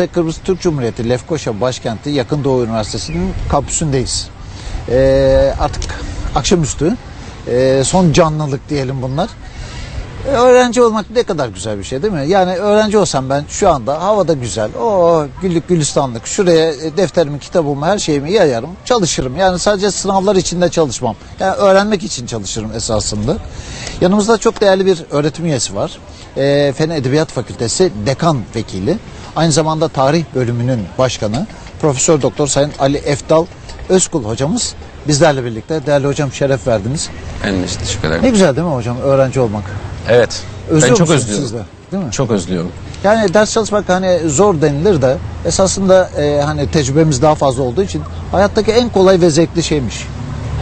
Kuzey Kıbrıs Türk Cumhuriyeti Lefkoşa başkenti Yakın Doğu Üniversitesi'nin kampüsündeyiz. Ee, artık akşamüstü ee, son canlılık diyelim bunlar. E, Öğrenci olmak ne kadar güzel bir şey değil mi? Yani öğrenci olsam ben şu anda havada güzel, o güllük gülistanlık, şuraya e, defterimi, kitabımı, her şeyimi yayarım, çalışırım. Yani sadece sınavlar için de çalışmam. Yani öğrenmek için çalışırım esasında. Yanımızda çok değerli bir öğretim üyesi var. E, Fen Edebiyat Fakültesi dekan vekili. Aynı zamanda tarih bölümünün başkanı. Profesör Doktor Sayın Ali Efdal Özkul hocamız bizlerle birlikte. Değerli hocam şeref verdiniz. Ben de teşekkür ederim. Ne güzel değil mi hocam öğrenci olmak? Evet. Özlüyor ben çok özlüyorum. siz de? Değil mi? Çok özlüyorum. Yani ders çalışmak hani zor denilir de esasında e, hani tecrübemiz daha fazla olduğu için hayattaki en kolay ve zevkli şeymiş.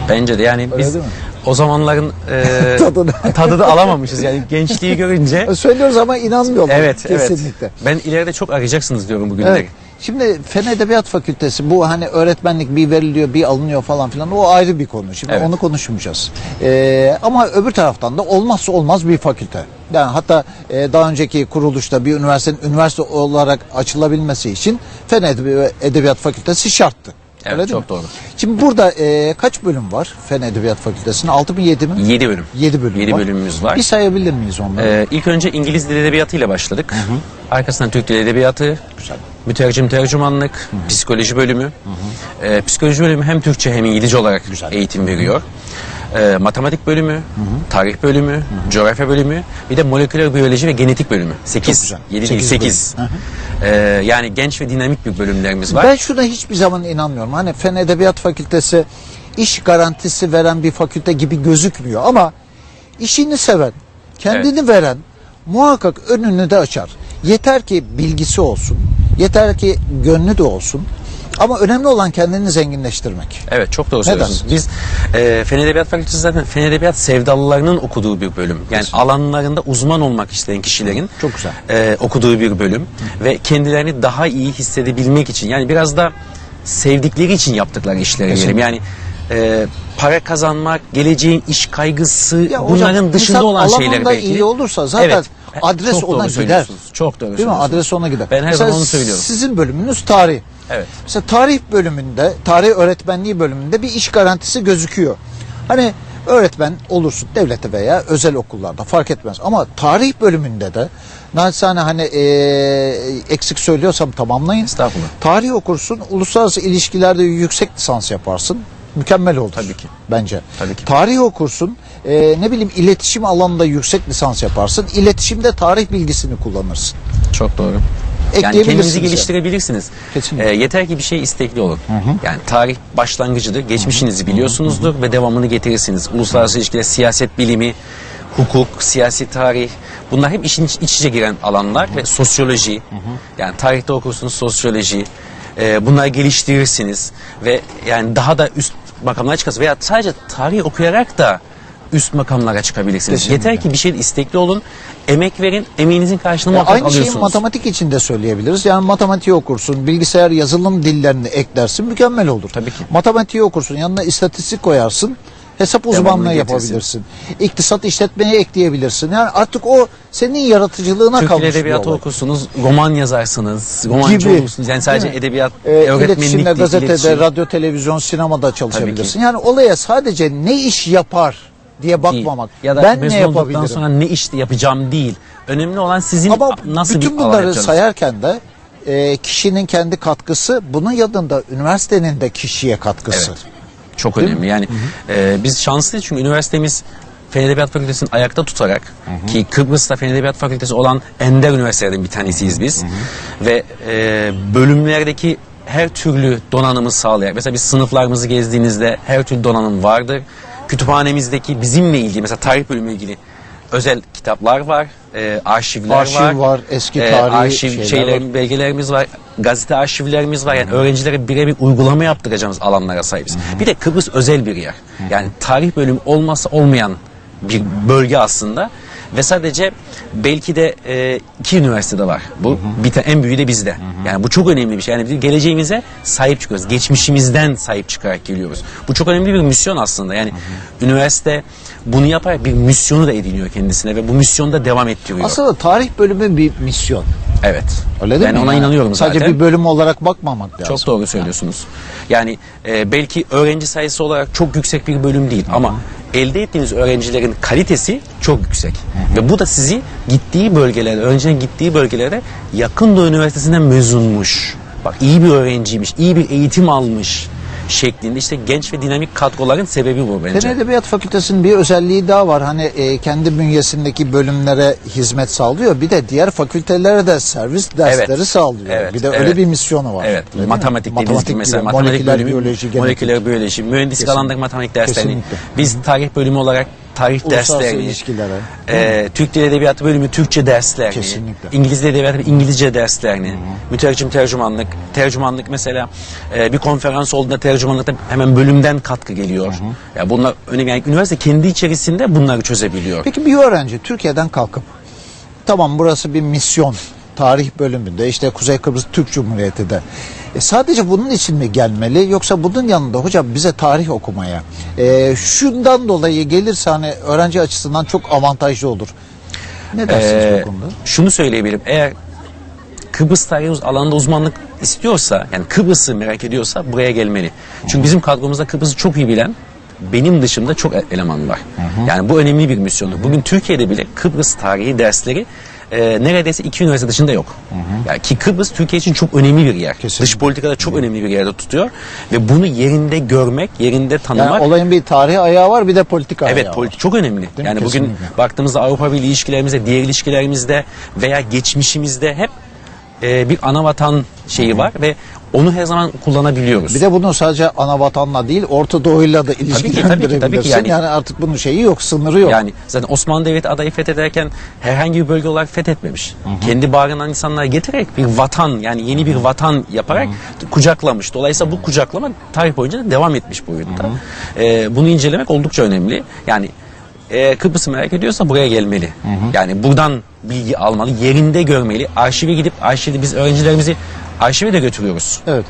Bence de yani Öyle biz? O zamanların e, Tadını. tadını alamamışız. Yani gençliği görünce. Söylüyoruz ama inanmıyorlar. evet, Kesinlikle. evet. Ben ileride çok arayacaksınız diyorum bugünleri. Evet. Şimdi Fen Edebiyat Fakültesi bu hani öğretmenlik bir veriliyor bir alınıyor falan filan o ayrı bir konu. Şimdi Evet. onu konuşmayacağız. Ee, ama öbür taraftan da olmazsa olmaz bir fakülte. Yani hatta e, daha önceki kuruluşta bir üniversitenin üniversite olarak açılabilmesi için Fen Edebi- Edebiyat Fakültesi şarttı. Evet, Öyle çok doğru. Şimdi burada e, kaç bölüm var Fen Edebiyat Fakültesi'nin? 6 mı 7 mi? 7 bölüm. 7 bölüm 7 var. bölümümüz var. Bir sayabilir miyiz onları? Ee, ilk önce İngiliz Dil Edebiyatı ile başladık. Arkasından Türk Dil Edebiyatı, Güzel. mütercim tercümanlık, psikoloji bölümü. Ee, psikoloji bölümü hem Türkçe hem İngilizce olarak eğitim veriyor. Ee, matematik bölümü, tarih bölümü, coğrafya bölümü, bir de moleküler biyoloji ve genetik bölümü. 8, güzel. 7 değil Sekiz 8. bölüm. Ee, yani genç ve dinamik bir bölümlerimiz var. Ben şuna hiçbir zaman inanmıyorum. Hani Fen Edebiyat Fakültesi iş garantisi veren bir fakülte gibi gözükmüyor ama işini seven, kendini veren muhakkak önünü de açar. Yeter ki bilgisi olsun, yeter ki gönlü de olsun. Ama önemli olan kendini zenginleştirmek. Evet çok doğru söylüyorsunuz. Biz e, Fen Edebiyat Fakültesi zaten Fen Edebiyat sevdalılarının okuduğu bir bölüm. Yani alanlarında uzman olmak isteyen kişilerin Çok güzel. e, okuduğu bir bölüm. Ve kendilerini daha iyi hissedebilmek için yani biraz da sevdikleri için yaptıkları işleri diyelim. Kesinlikle. Yani e, para kazanmak, geleceğin iş kaygısı Ya hocam, bunların dışında insan olan şeyler belki. iyi olursa zaten Evet, adres çok ona gider. Çok doğru Değil mi? Adres ona gider. Ben her Mesela zaman onu söylüyorum. Sizin bölümünüz tarih. Evet. Mesela tarih bölümünde, tarih öğretmenliği bölümünde bir iş garantisi gözüküyor. Hani öğretmen olursun devlete veya özel okullarda fark etmez. Ama tarih bölümünde de naçizane hani eee, eksik söylüyorsam tamamlayın. Estağfurullah. Tarih okursun, uluslararası ilişkilerde yüksek lisans yaparsın. Mükemmel olur. Tabii ki. Bence. Tabii ki. Tarih okursun, eee, ne bileyim iletişim alanında yüksek lisans yaparsın. İletişimde tarih bilgisini kullanırsın. Çok doğru. Yani kendinizi geliştirebilirsiniz. Kesinlikle. Ee, yeter ki bir şey istekli olun. Yani tarih başlangıcıdır. Geçmişinizi biliyorsunuzdur ve devamını getirirsiniz. Uluslararası ilişkiler, siyaset bilimi, hukuk, siyasi tarih bunlar hep işin iç iç içe giren alanlar ve sosyoloji. Yani tarihte okursunuz sosyoloji. Ee, bunları geliştirirsiniz ve yani daha da üst makamlara çıkarsınız veya sadece tarih okuyarak da üst makamlara çıkabilirsiniz. Kesinlikle. Yeter ki bir şeyde istekli olun, emek verin, emeğinizin karşılığını muhakkak aynı şeyi alıyorsunuz. matematik için de söyleyebiliriz. Yani matematiği okursun, bilgisayar yazılım dillerini eklersin, mükemmel olur. Tabii ki. Matematiği okursun, yanına istatistik koyarsın, hesap uzmanlığı yapabilirsin. İktisat işletmeye ekleyebilirsin. Yani artık o senin yaratıcılığına Türk kalmış bir Edebiyatı olay. okursunuz, roman yazarsınız, romancı Gibi. olursunuz. Yani sadece Değil mi? edebiyat, E, öğretmenlik değil, gazetede, iletişim radyo, televizyon, sinemada çalışabilirsin. Yani olaya sadece ne iş yapar diye değil. bakmamak. Ya da ben ne yapabilirim? sonra ne iş yapacağım değil. Önemli olan sizin Ama nasıl bütün bir bunları sayarken de e, kişinin kendi katkısı, bunun yanında üniversitenin de kişiye katkısı. Evet. Çok Değil önemli. Yani e, biz şanslıyız çünkü üniversitemiz Fen Edebiyat Fakültesini ayakta tutarak ki Kıbrıs'ta Fen Edebiyat Fakültesi olan ender üniversitelerden bir tanesiyiz biz. Ve e, bölümlerdeki her türlü donanımı sağlayarak mesela biz sınıflarımızı gezdiğinizde her türlü donanım vardır. Kütüphanemizdeki bizimle ilgili mesela tarih bölümü ilgili özel kitaplar var, e, arşivler Arşiv var, var, eski e, tarihi arşiv şeyler şeyler, var. belgelerimiz var, gazete arşivlerimiz var. Yani öğrencilere birebir uygulama yaptıracağımız alanlara sahibiz. Bir de Kıbrıs özel bir yer. Yani tarih bölümü olmazsa olmayan bir bölge aslında. Ve sadece belki de e, iki üniversitede var. Bu bir tane en büyüğü de bizde. Yani bu çok önemli bir şey. Yani biz geleceğimize sahip çıkıyoruz. Geçmişimizden sahip çıkarak geliyoruz. Bu çok önemli bir misyon aslında. Yani üniversite bunu yaparak bir misyonu da ediniyor kendisine ve bu misyonu da devam ettiriyor. Aslında tarih bölümü bir misyon. Evet. Öyle değil ben mi? ona Yani inanıyorum zaten. Sadece bir bölüm olarak bakmamak lazım. Çok doğru söylüyorsunuz. Yani e, belki öğrenci sayısı olarak çok yüksek bir bölüm değil ama elde ettiğiniz öğrencilerin kalitesi çok yüksek. Ve bu da sizi gittiği bölgelerde, öğrencinin gittiği bölgelerde yakın Doğu Üniversitesi'nden mezunmuş. Bak iyi bir öğrenciymiş, iyi bir eğitim almış şeklinde işte genç ve dinamik kadroların sebebi bu bence. Fen Edebiyat Fakültesinin bir özelliği daha var. Hani e, kendi bünyesindeki bölümlere hizmet sağlıyor. Bir de diğer fakültelere de servis dersleri Evet. sağlıyor. Evet, Bir de öyle evet. bir misyonu var. Evet, matematik dediğiniz gibi mesela matematik moleküler bölümü, biyoloji, genetik. moleküler biyoloji, mühendislik alanındaki matematik derslerini, Kesinlikle. biz tarih bölümü olarak tarih Uluslararası derslerini, ilişkilere. e, Türk Dili Edebiyatı bölümü Türkçe derslerini, Kesinlikle. İngiliz Dili Edebiyatı İngilizce derslerini, mütercim tercümanlık, tercümanlık mesela e, bir konferans olduğunda tercümanlıkta hemen bölümden katkı geliyor. Ya bunlar önemli. Yani üniversite kendi içerisinde bunları çözebiliyor. Peki bir öğrenci Türkiye'den kalkıp tamam burası bir misyon tarih bölümünde işte Kuzey Kıbrıs Türk Cumhuriyeti'de e, sadece bunun için mi gelmeli yoksa bunun yanında hocam bize tarih okumaya e, şundan dolayı gelirse hani öğrenci açısından çok avantajlı olur. Ne dersiniz Ee, bu konuda? şunu söyleyebilirim. Eğer Kıbrıs tarihi alanında uzmanlık istiyorsa, yani Kıbrıs'ı merak ediyorsa buraya gelmeli. Çünkü bizim kadromuzda Kıbrıs'ı çok iyi bilen benim dışımda çok e- eleman var. Yani bu önemli bir misyondur. Bugün Türkiye'de bile Kıbrıs tarihi dersleri e, neredeyse iki üniversite dışında yok. Yani ki Kıbrıs Türkiye için çok önemli bir yer. Kesinlikle. Dış politikada çok önemli bir yerde tutuyor ve bunu yerinde görmek, yerinde tanımak Yani olayın bir tarih ayağı var bir de politik ayağı Evet var. politik çok önemli. mi? Yani bugün Kesinlikle. baktığımızda Avrupa Birliği ilişkilerimizde, diğer ilişkilerimizde veya geçmişimizde hep e, bir ana vatan şeyi var ve onu her zaman kullanabiliyoruz. Bir de bunu sadece ana vatanla değil Orta Doğu'yla da ilişkilendirebilirsin. tabii ki. Yani, Yani- artık bunun şeyi yok, sınırı yok. Yani zaten Osmanlı Devleti adayı fethederken herhangi bir bölge olarak fethetmemiş. Kendi bağrından insanları getirerek bir vatan yani yeni bir vatan yaparak kucaklamış. Dolayısıyla bu kucaklama tarih boyunca da devam etmiş boyutta. Ee, bunu incelemek oldukça önemli. Yani e, Kıbrıs'ı merak ediyorsa buraya gelmeli. Yani buradan bilgi almalı, yerinde görmeli. Arşive gidip arşivde biz öğrencilerimizi arşive de götürüyoruz. Evet.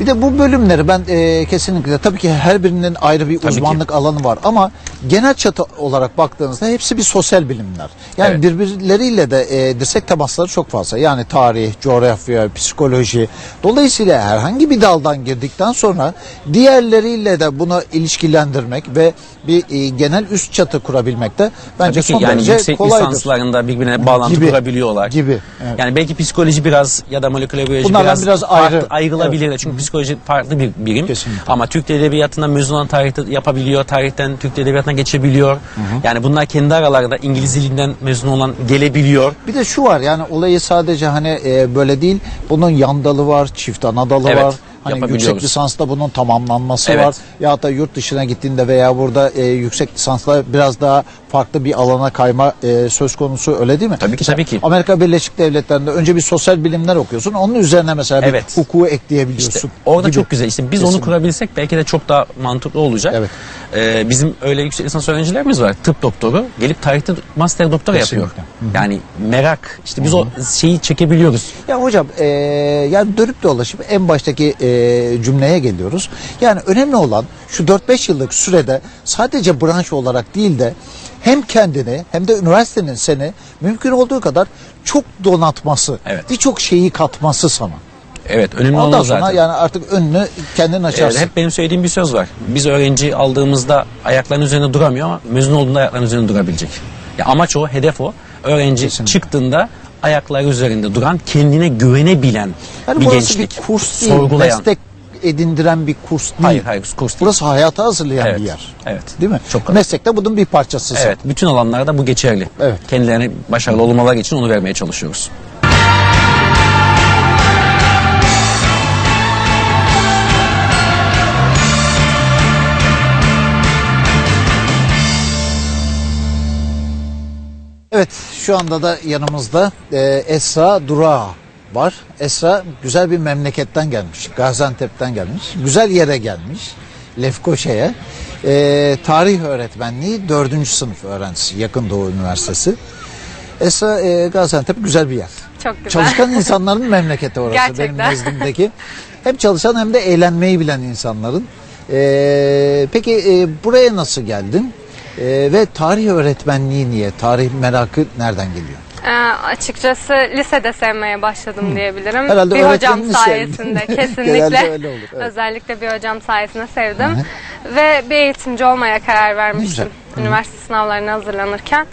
Bir de bu bölümleri ben e, kesinlikle tabii ki her birinin ayrı bir Tabii uzmanlık alanı var ama genel çatı olarak baktığınızda hepsi bir sosyal bilimler. Yani Evet. birbirleriyle de e, dirsek temasları çok fazla. Yani tarih, coğrafya, psikoloji. Dolayısıyla herhangi bir daldan girdikten sonra diğerleriyle de bunu ilişkilendirmek ve bir e, genel üst çatı kurabilmek de bence Tabii ki son yani derece yüksek kolaydır. lisanslarında birbirine bağlantı Gibi, kurabiliyorlar. gibi, evet. Yani belki psikoloji biraz ya da moleküler biyoloji Bunlardan biraz, biraz farklı ayrı. ayrılabilir. Çünkü psikoloji farklı bir birim. Kesinlikle. Ama Türk Edebiyatı'ndan mezun olan tarihte yapabiliyor. Tarihten Türk Dili Edebiyatı'na geçebiliyor. Yani bunlar kendi aralarında İngiliz dilinden mezun olan gelebiliyor. Bir de şu var yani olayı sadece hani e, böyle değil bunun yan dalı var, çift ana dalı Evet, var. Hani yüksek lisansla bunun tamamlanması Evet. var. Ya da yurt dışına gittiğinde veya burada e, yüksek lisansla biraz daha farklı bir alana kayma e, söz konusu öyle değil mi? Tabii ki, tabii ki. Amerika Birleşik Devletleri'nde önce bir sosyal bilimler okuyorsun. Onun üzerine mesela Evet. bir hukuku ekleyebiliyorsun. İşte orada gibi. çok güzel. İşte biz onu Kesinlikle. kurabilsek belki de çok daha mantıklı olacak. Evet. Ee, bizim öyle yüksek lisans öğrencilerimiz var. Tıp doktoru gelip tarihte master doktora Kesinlikle. yapıyor. Yani merak. İşte biz o şeyi çekebiliyoruz. Ya hocam e, yani dönüp dolaşıp en baştaki e, cümleye geliyoruz. Yani önemli olan şu 4-5 yıllık sürede sadece branş olarak değil de hem kendini hem de üniversitenin seni mümkün olduğu kadar çok donatması, Evet. birçok şeyi katması sana. Evet önemli olan sonra zaten. yani artık önünü kendin açarsın. Evet, hep benim söylediğim bir söz var. Biz öğrenci aldığımızda ayaklarının üzerinde duramıyor ama mezun olduğunda ayaklarının üzerinde durabilecek. Ya amaç o, hedef o. Öğrenci Kesinlikle. çıktığında ayakları üzerinde duran, kendine güvenebilen yani bir gençlik. bir kurs değil, sorgulayan. meslek edindiren bir kurs değil. Hayır hayır kurs değil. Burası hayata hazırlayan Evet, bir yer. evet. Değil mi? Çok- Meslekte bunun bir parçası. Evet, bütün alanlarda bu geçerli. Evet. Kendilerine başarılı olmaları için onu vermeye çalışıyoruz. Evet şu anda da yanımızda e, Esra Dura var. Esra güzel bir memleketten gelmiş. Gaziantep'ten gelmiş. Güzel yere gelmiş. Lefkoşa'ya. E, tarih öğretmenliği 4. sınıf öğrencisi. Yakın Doğu Üniversitesi. Esra e, Gaziantep güzel bir yer. Çok güzel. Çalışkan insanların memleketi orası benim Gerçekten. nezdimdeki. Hem çalışan hem de eğlenmeyi bilen insanların. E, peki e, buraya nasıl geldin? E, ve tarih öğretmenliği niye? Tarih merakı nereden geliyor? Ee, açıkçası lisede sevmeye başladım diyebilirim. Herhalde bir hocam öğretmenini sayesinde sevdin. kesinlikle. Öyle olur, evet. Özellikle bir hocam sayesinde sevdim. Ve bir eğitimci olmaya karar vermiştim. güzel. Üniversite sınavlarına hazırlanırken.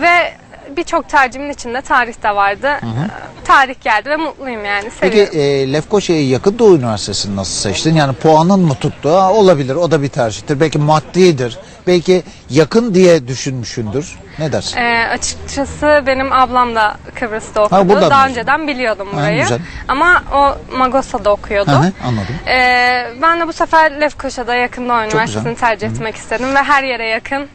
Ve birçok tercihimin içinde tarih de vardı. Ee, Tarih geldi ve mutluyum yani. Peki Seviyorum. e, Lefkoşa'yı yakın Doğu Üniversitesi'ni nasıl seçtin? Yani puanın mı tuttu? Ha, olabilir o da bir tercihtir. Belki maddidir. Belki yakın diye düşünmüşündür. Ne dersin? Ee, açıkçası benim ablam da Kıbrıs'ta okudu. buradan Daha mezun. önceden biliyordum Ha, burayı. güzel. Ama o Magosa'da okuyordu. Hı hı, anladım. Ee, ben de bu sefer Lefkoşa'da yakın Doğu Üniversitesi'ni tercih etmek istedim ve her yere yakın.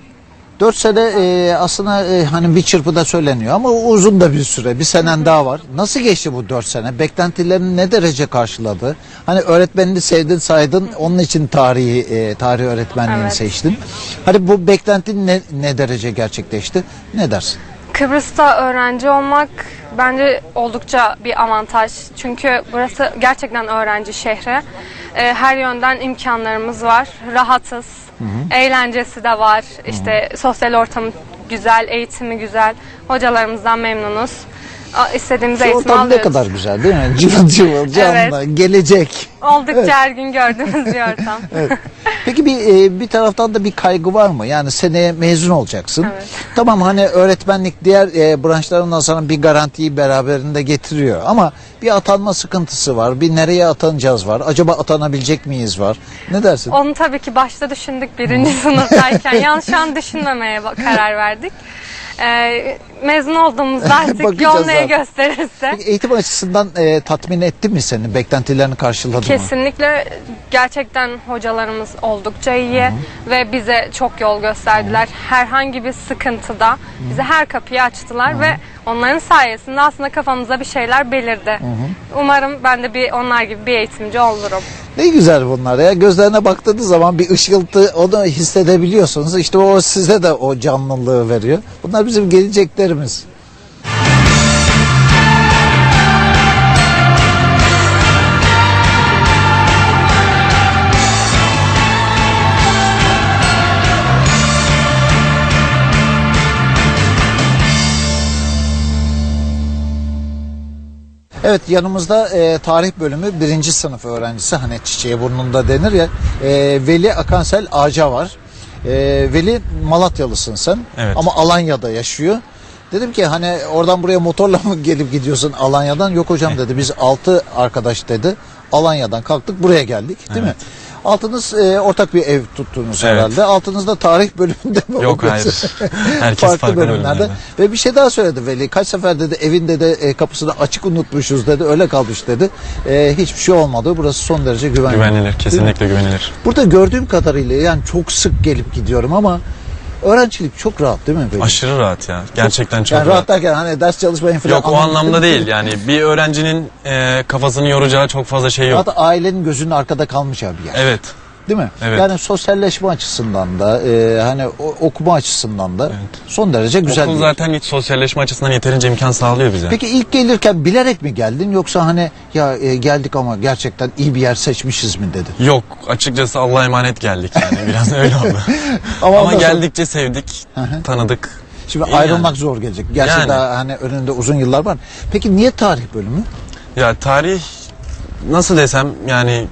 4 sene e, aslında e, hani bir çırpıda söyleniyor ama uzun da bir süre. Bir senen daha var. Nasıl geçti bu 4 sene? Beklentilerini ne derece karşıladı? Hani öğretmenini sevdin saydın onun için tarihi e, tarih öğretmenliğini Evet. seçtin. Hani bu beklentin ne, ne derece gerçekleşti? Ne dersin? Kıbrıs'ta öğrenci olmak bence oldukça bir avantaj. Çünkü burası gerçekten öğrenci şehri. Ee, her yönden imkanlarımız var. Rahatız. Eğlencesi de var. İşte sosyal ortamı güzel, eğitimi güzel. Hocalarımızdan memnunuz. İstediğimiz Şu eğitimi ortam ne alıyoruz. kadar güzel değil mi? Cıvıl cıvıl, canlı, gelecek. Oldukça her gün gördüğümüz bir ortam. Peki bir e, bir taraftan da bir kaygı var mı? Yani seneye mezun olacaksın. Evet. Tamam hani öğretmenlik diğer e, branşlarından sonra bir garantiyi beraberinde getiriyor ama bir atanma sıkıntısı var. Bir nereye atanacağız var. Acaba atanabilecek miyiz var. Ne dersin? Onu tabii ki başta düşündük birinci sınıftayken. Yalnız şu an düşünmemeye karar verdik. Ee, mezun olduğumuzda artık Bakacağız yol neyi zaten. gösterirse. Peki eğitim açısından e, tatmin etti mi seni? Beklentilerini karşıladı mı? Kesinlikle gerçekten hocalarımız oldukça iyi ve bize çok yol gösterdiler. Herhangi bir sıkıntıda bize her kapıyı açtılar ve onların sayesinde aslında kafamıza bir şeyler belirdi. Umarım ben de bir onlar gibi bir eğitimci olurum. Ne güzel bunlar ya. Gözlerine baktığınız zaman bir ışıltı onu hissedebiliyorsunuz. İşte o size de o canlılığı veriyor. Bunlar bizim geleceklerimiz. Evet yanımızda e, tarih bölümü birinci sınıf öğrencisi hani çiçeği burnunda denir ya e, Veli Akansel Ağaca var. E, Veli Malatyalısın sen Evet. ama Alanya'da yaşıyor. Dedim ki hani oradan buraya motorla mı gelip gidiyorsun Alanya'dan? Yok hocam dedi biz altı arkadaş dedi. Alanya'dan kalktık buraya geldik değil mi? Altınız e, ortak bir ev tuttuğunuz Evet. herhalde. Altınızda tarih bölümünde mi Yok, hayır. Herkes farklı bölümlerde. Ve bir şey daha söyledi Veli. Kaç sefer dedi evinde de e, kapısını açık unutmuşuz dedi. Öyle kalmış dedi. E, hiçbir şey olmadı. Burası son derece güvenli. Güvenilir, kesinlikle güvenilir. Burada gördüğüm kadarıyla yani çok sık gelip gidiyorum ama öğrencilik çok rahat değil mi? Veli? Aşırı rahat ya. Gerçekten çok yani rahat rahat. derken hani ders çalışmayın falan. Yok o anlamda değil. Yani bir öğrencinin e, kafasını yoracağı çok fazla şey yok. Zaten ailenin gözünün arkada kalmış abi yer. Evet. Değil mi? Evet. Yani sosyalleşme açısından da e, hani okuma açısından da son derece güzel. Okul zaten hiç sosyalleşme açısından yeterince imkan sağlıyor bize. Peki ilk gelirken bilerek mi geldin yoksa hani ya e, geldik ama gerçekten iyi bir yer seçmişiz mi dedin? Yok açıkçası Allah'a emanet geldik yani biraz öyle oldu. Ama Ama ondan sonra- geldikçe sevdik, tanıdık. Şimdi İyi ayrılmak yani. zor gelecek. Gerçi Yani. daha hani önünde uzun yıllar var. Peki niye tarih bölümü? Ya tarih nasıl desem yani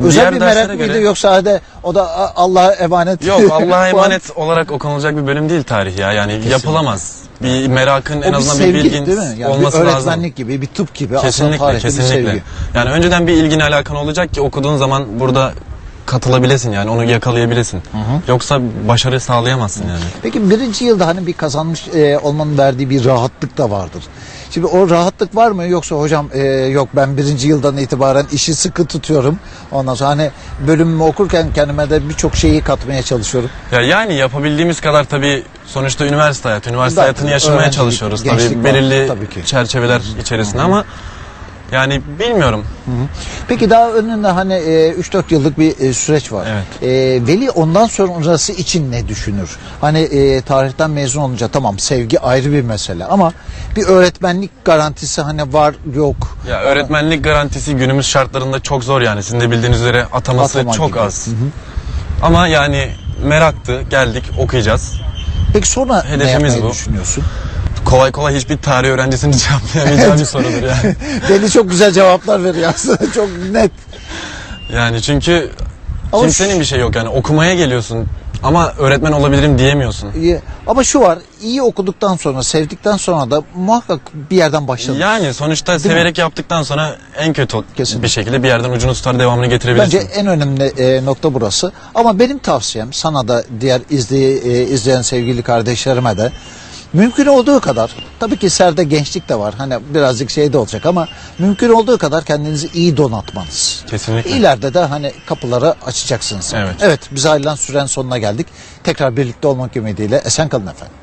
Özel diğer bir merak mıydı göre- yoksa hadi o da Allah'a emanet. Yok Allah'a emanet olarak okunulacak bir bölüm değil tarih ya. Yani yapılamaz. Bir merakın O en bir azından sevgi bir bilgin değil mi? Yani olması bir lazım. öğretmenlik gibi, bir tıp gibi aslında Kesinlikle, tarihte bir kesinlikle. sevgi. Yani önceden bir ilgin alakan olacak ki okuduğun zaman burada katılabilesin yani onu yakalayabilesin. Yoksa başarı sağlayamazsın yani. Peki birinci yılda hani bir kazanmış e, olmanın verdiği bir rahatlık da vardır. Şimdi o rahatlık var mı yoksa hocam e, yok ben birinci yıldan itibaren işi sıkı tutuyorum. Ondan sonra hani bölümümü okurken kendime de birçok şeyi katmaya çalışıyorum. Ya yani yapabildiğimiz kadar tabii sonuçta üniversite hayatı, üniversite Zaten hayatını yaşamaya öğrencilik, çalışıyoruz gençlik tabii var, belirli tabii ki. çerçeveler içerisinde ama yani bilmiyorum. Peki daha önünde hani e, 3-4 yıllık bir e, süreç var. Evet. E, Veli ondan sonrası için ne düşünür? Hani e, tarihten mezun olunca tamam sevgi ayrı bir mesele ama bir öğretmenlik garantisi hani var yok. Ya öğretmenlik garantisi günümüz şartlarında çok zor yani. Sizin de bildiğiniz üzere ataması Atama çok gibi. az. Ama yani meraktı, geldik, okuyacağız. Peki sonra ne Hedefimiz yapmayı bu. düşünüyorsun? Kolay kolay hiçbir tarih öğrencisinin cevaplayamayacağı bir sorudur yani. Deli çok güzel cevaplar veriyor aslında. Çok net. Yani çünkü Ama kimsenin şu- bir şey yok yani okumaya geliyorsun ama öğretmen olabilirim diyemiyorsun. İyi. Ama şu var, iyi okuduktan sonra, sevdikten sonra da muhakkak bir yerden başlanır. Yani sonuçta severek yaptıktan sonra en kötü Kesinlikle. bir şekilde bir yerden ucunu tutar devamını getirebilirsin. Bence en önemli e, nokta burası. Ama benim tavsiyem sana da diğer izley, e, izleyen sevgili kardeşlerime de mümkün olduğu kadar tabii ki serde gençlik de var. Hani birazcık şey de olacak ama mümkün olduğu kadar kendinizi iyi donatmanız. Kesinlikle. İleride de hani kapıları açacaksınız. Evet. Evet, biz ayrılan süren sonuna geldik. Tekrar birlikte olmak ümidiyle esen kalın efendim.